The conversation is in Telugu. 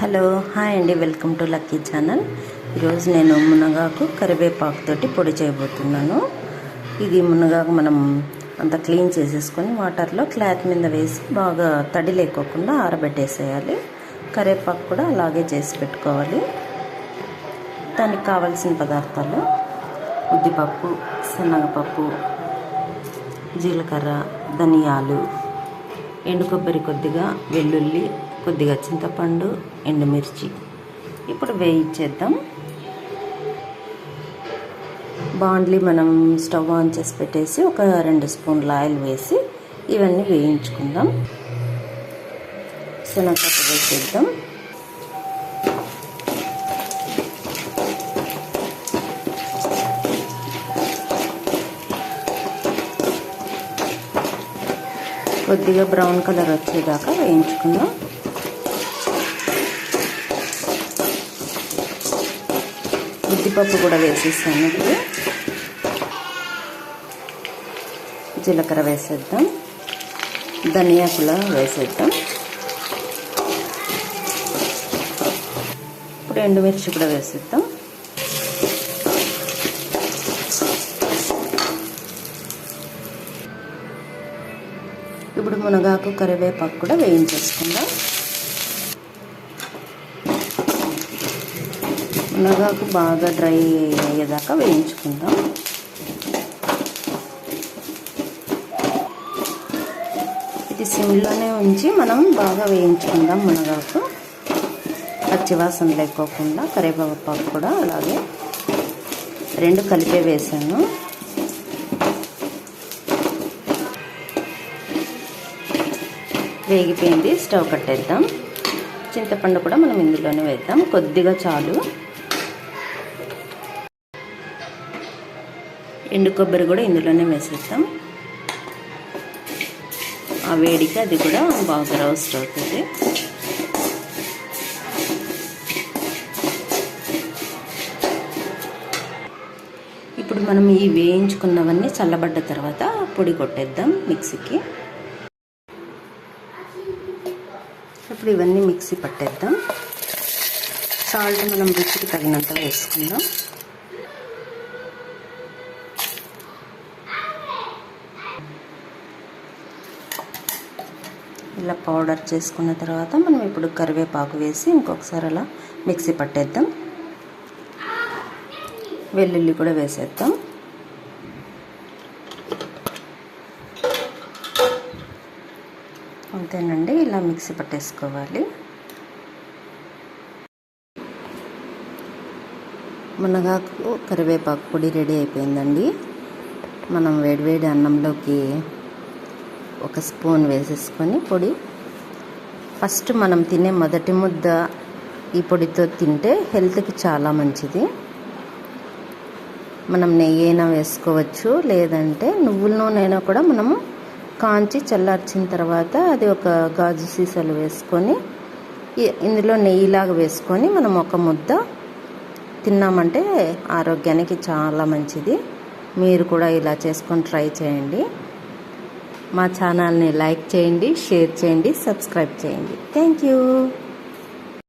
హలో హాయ్ అండి. Welcome to lucky channel. ఈరోజు నేను మునగాకు కరివేపాకుతోటి పొడి చేయబోతున్నాను. ఇది మునగాకు మనం అంత క్లీన్ చేసేసుకొని వాటర్లో క్లాత్ మీద వేసి బాగా తడి లేకోకుండా ఆరబెట్టేసేయాలి. కరివేపాకు కూడా అలాగే చేసి పెట్టుకోవాలి. దానికి కావాల్సిన పదార్థాలు ఉద్దిపప్పు శనగపప్పు జీలకర్ర ధనియాలు ఎండు కొబ్బరి కొద్దిగా వెల్లుల్లి కొద్దిగా చింతపండు ఎండుమిర్చి. ఇప్పుడు వేయించేద్దాం. బాండ్లీ మనం స్టవ్ ఆన్ చేసి పెట్టేసి ఒక రెండు స్పూన్ల ఆయిల్ వేసి ఇవన్నీ వేయించుకుందాం. శనగపప్పు వేసేద్దాం. కొద్దిగా బ్రౌన్ కలర్ వచ్చేదాకా వేయించుకుందాం. ఉద్దిపప్పు కూడా వేసేసాను ఇప్పుడు. జీలకర్ర వేసేద్దాం. ధనియాకుల వేసేద్దాం. ఇప్పుడు ఎండుమిర్చి కూడా వేసేద్దాం. ఇప్పుడు మునగాకు కరివేపాకు కూడా వేయించేసుకుందాం. మునగాకు బాగా డ్రై అయ్యేదాకా వేయించుకుందాం. ఇది సిమ్లోనే ఉంచి మనం బాగా వేయించుకుందాం మునగాకు. పచ్చివాసన లేకోకుండా కరివేపాకు కూడా అలాగే రెండు కలిపే వేసాను. వేగిపోయింది స్టవ్ కట్టేద్దాం. చింతపండు కూడా మనం ఇందులోనే వేద్దాం. కొద్దిగా చాలు. ఎండు కొబ్బరి కూడా ఇందులోనే వేసేద్దాం. ఆ వేడికి అది కూడా బాగా రోస్ట్ అవుతుంది. ఇప్పుడు మనం ఈ వేయించుకున్నవన్నీ చల్లబడ్డ తర్వాత పొడి కొట్టేద్దాం మిక్సీకి. ఇప్పుడు ఇవన్నీ మిక్సీ పట్టేద్దాం. సాల్ట్ మనం రుచికి తగినంత వేసుకుందాం. ఇలా పౌడర్ చేసుకున్న తర్వాత మనం ఇప్పుడు కరివేపాకు వేసి ఇంకొకసారి అలా మిక్సీ పట్టేద్దాం. వెల్లుల్లి కూడా వేసేద్దాం. అంతేనండి ఇలా మిక్సీ పట్టేసుకోవాలి. మునగాకు కరివేపాకు పొడి రెడీ అయిపోయిందండి. మనం వేడివేడి అన్నంలోకి ఒక స్పూన్ వేసేసుకొని పొడి. ఫస్ట్ మనం తినే మొదటి ముద్ద ఈ పొడితో తింటే హెల్త్కి చాలా మంచిది. మనం నెయ్యి అయినా వేసుకోవచ్చు లేదంటే నువ్వుల నూనె అయినా కూడా మనము కాంచి చల్లార్చిన తర్వాత అది ఒక గాజు సీసాలు వేసుకొని ఇందులో నెయ్యిలాగా వేసుకొని మనం ఒక ముద్ద తిన్నామంటే ఆరోగ్యానికి చాలా మంచిది. మీరు కూడా ఇలా చేసుకొని ట్రై చేయండి. మా ఛానల్ని లైక్ చేయండి షేర్ చేయండి సబ్స్క్రైబ్ చేయండి. Thank you.